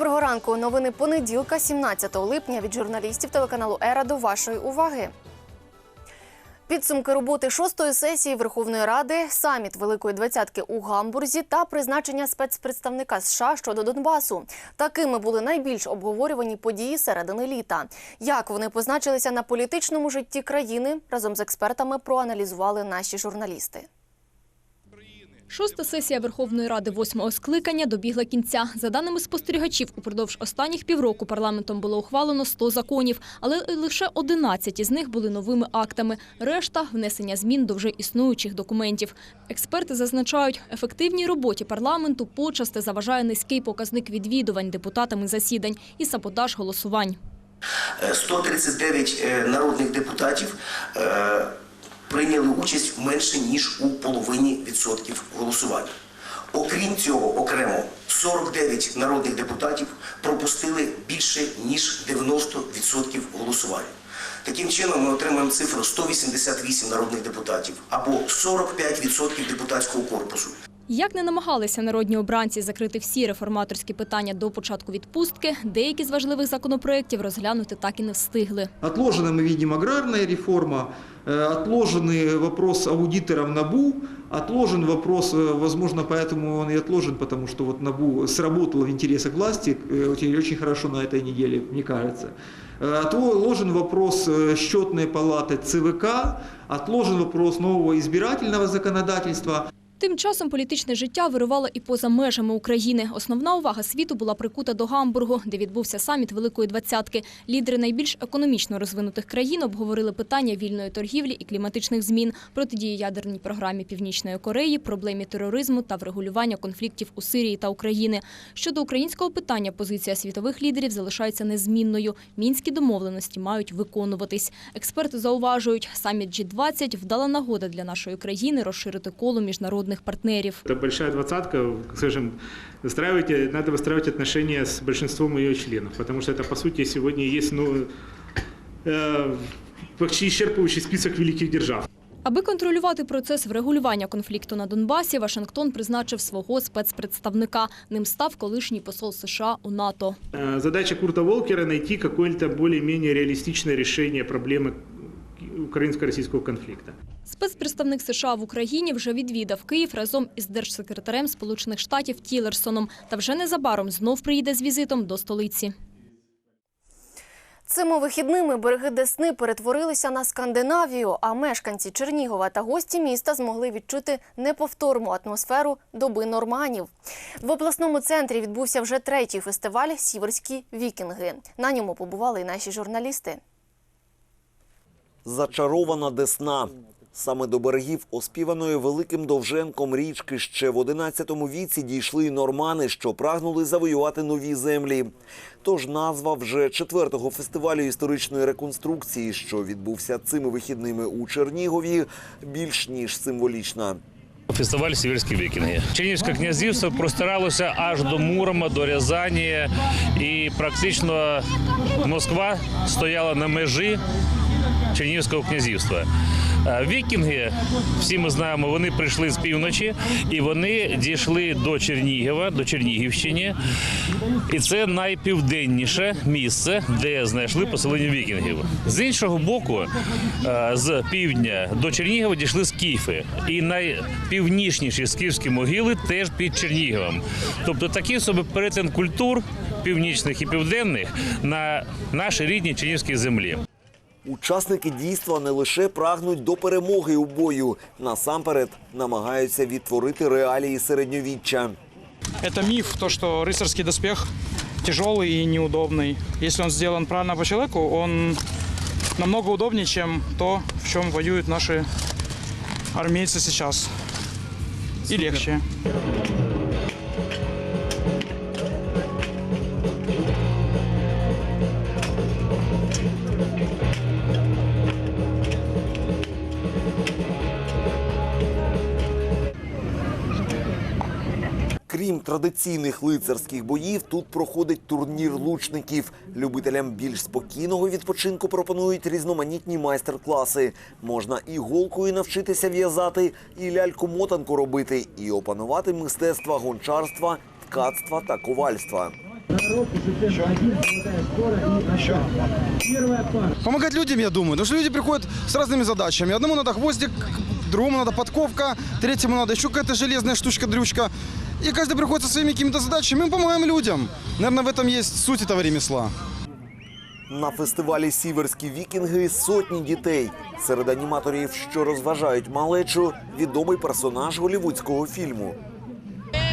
Доброго ранку. Новини понеділка, 17 липня від журналістів телеканалу Ера до вашої уваги. Підсумки роботи шостої сесії Верховної Ради, саміт Великої двадцятки у Гамбурзі та призначення спецпредставника США щодо Донбасу. Такими були найбільш обговорювані події середини літа. Як вони позначилися на політичному житті країни, разом з експертами проаналізували наші журналісти. Шоста сесія Верховної Ради восьмого скликання добігла кінця. За даними спостерігачів, упродовж останніх півроку парламентом було ухвалено 100 законів, але лише 11 із них були новими актами. Решта – внесення змін до вже існуючих документів. Експерти зазначають, ефективній роботі парламенту почасти заважає низький показник відвідувань депутатами засідань і саботаж голосувань. Е, 139 е, народних депутатів е, прийняли участь менше ніж у половині відсотків голосування. Окрім цього, окремо 49 народних депутатів пропустили більше ніж 90% голосування. Таким чином, ми отримаємо цифру 188 народних депутатів або 45% депутатського корпусу. Як не намагалися народні обранці закрити всі реформаторські питання до початку відпустки, деякі з важливих законопроєктів розглянути так і не встигли. Отложена мы видим аграрная реформа, э, отложенный вопрос аудиторов НАБУ, отложен вопрос, э, возможно, поэтому он и отложен, потому что вот НАБУ сработало в интересах власти э, очень, очень хорошо на этой неделе, мне кажется. Э, Отложен вопрос э, счетной палаты ЦВК, отложен вопрос нового избирательного законодательства. Тим часом політичне життя вирувало і поза межами України. Основна увага світу була прикута до Гамбургу, де відбувся саміт Великої двадцятки. Лідери найбільш економічно розвинутих країн обговорили питання вільної торгівлі і кліматичних змін, протидії ядерній програмі Північної Кореї, проблемі тероризму та врегулювання конфліктів у Сирії та Україні. Щодо українського питання, позиція світових лідерів залишається незмінною. Мінські домовленості мають виконуватись. Експерти зауважують, саміт G20 – вдала нагода для нашої країни розширити коло міжнародних партнерів. Это большая двадцатка, скажем, выстраивать, надо выстраивать отношения с большинством ее членов, потому что это, по сути, сегодня есть ну, э, почти исчерпывающий список великих держав. Аби контролювати процес врегулювання конфлікту на Донбасі, Вашингтон призначив свого спецпредставника. Ним став колишній посол США у НАТО. Э, Задача Курта Волкера найти какое-то более-менее реалистичное решение проблемы украинско-российского конфликта. Спецпредставник США в Україні вже відвідав Київ разом із держсекретарем Сполучених Штатів Тілерсоном та вже незабаром знов приїде з візитом до столиці. Цими вихідними береги Десни перетворилися на Скандинавію, а мешканці Чернігова та гості міста змогли відчути неповторну атмосферу доби норманів. В обласному центрі відбувся вже третій фестиваль Сіверські вікінги. На ньому побували і наші журналісти. Зачарована Десна. Саме до берегів, оспіваної великим довженком річки, ще в 11 віці дійшли нормани, що прагнули завоювати нові землі. Тож назва вже четвертого фестивалю історичної реконструкції, що відбувся цими вихідними у Чернігові, більш ніж символічна. Фестиваль Сіверські вікінги. Чернігівське князівство простиралося аж до Мурома, до Рязані, і практично Москва стояла на межі Чернігівського князівства. Е, Вікінги, всі ми знаємо, вони прийшли з півночі і вони дійшли до Чернігова, до Чернігівщини. І це найпівденніше місце, де знайшли поселення вікінгів. З іншого боку, е, з півдня до Чернігова дійшли скіфи. І найпівнічніші скіфські могили теж під Черніговом. Тобто такий собі перетин культур північних і південних на нашій рідній чернігівській землі. Учасники дійства не лише прагнуть до перемоги у бою, насамперед намагаються відтворити реалії середньовіччя. Это миф, то, что рыцарский доспех тяжелый и неудобный. Если он сделан правильно по человеку, он намного удобнее, чем то, в чем воюют наши армейцы сейчас. И легче. Традиційних лицарських боїв, тут проходить турнір лучників. Любителям більш спокійного відпочинку пропонують різноманітні майстер-класи. Можна і голкою навчитися в'язати, і ляльку-мотанку робити, і опанувати мистецтва гончарства, ткацтва та ковальства. Помогать людям, я думаю. Потому что люди приходят с разными задачами. Одному надо хвостик, другому надо подковка, третьему надо еще какая-то штучка-дрючка И каждый приходит со своими какими-то задачами. Мы помогаем людям. Наверное, в этом есть суть этого ремесла. На фестивалі Сіверські вікінги сотні дітей. Серед аніматорів, що розважають малечу, відомий персонаж голівудського фільму.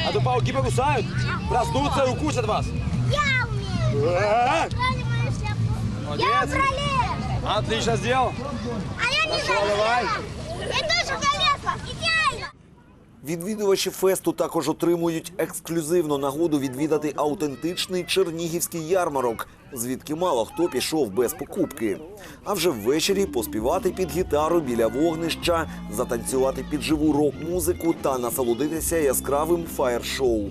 А то пауки покусают, проснутся и укусят вас. Я умею. А? Брали мою шляпу. Я Молодец. брали. Отлично сделал. А я не Пошла, давай. залезла. Я тоже залезла. Идеально. Відвідувачі фесту також отримують ексклюзивну нагоду відвідати автентичний чернігівський ярмарок, звідки мало хто пішов без покупки. А вже ввечері поспівати під гітару біля вогнища, затанцювати під живу рок-музику та насолодитися яскравим фаєр-шоу.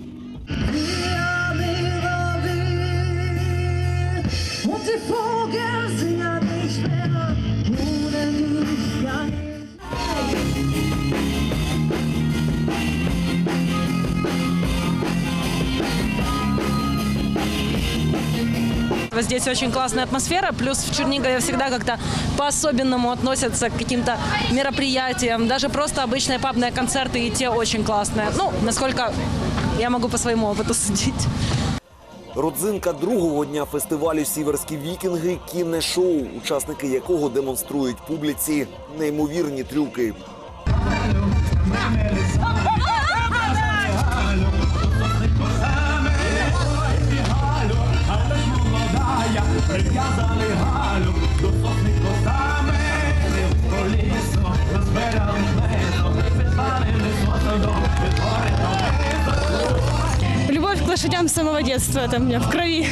Здесь очень классная атмосфера, плюс в Чернигове всегда как-то по-особенному относятся к каким-то мероприятиям. Даже просто обычные пабные концерты и те очень классные. Ну, насколько я могу по своему опыту судить. Родзинка другого дня фестивалю Сіверські вікінги кінне шоу, учасники якого демонструють публіці неймовірні трюки. лошадям с самого детства, это у меня в крови.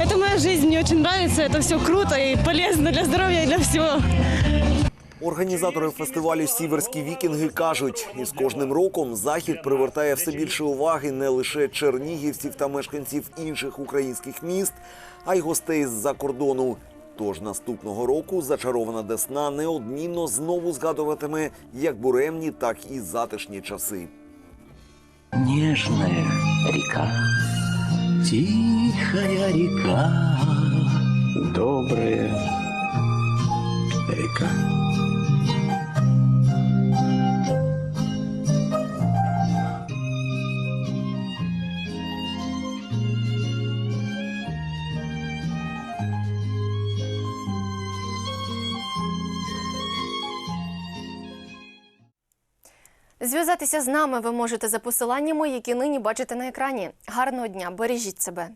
Это моя жизнь, мне очень нравится, это все круто и полезно для здоровья и для всего. Організатори фестивалю Сіверські вікінги кажуть, із кожним роком захід привертає все більше уваги не лише чернігівців та мешканців інших українських міст, а й гостей з-за кордону. Тож наступного року зачарована Десна неодмінно знову згадуватиме як буремні, так і затишні часи. Нежная река, тихая река, добрая река. Зв'язатися з нами ви можете за посиланнями, які нині бачите на екрані. Гарного дня, бережіть себе.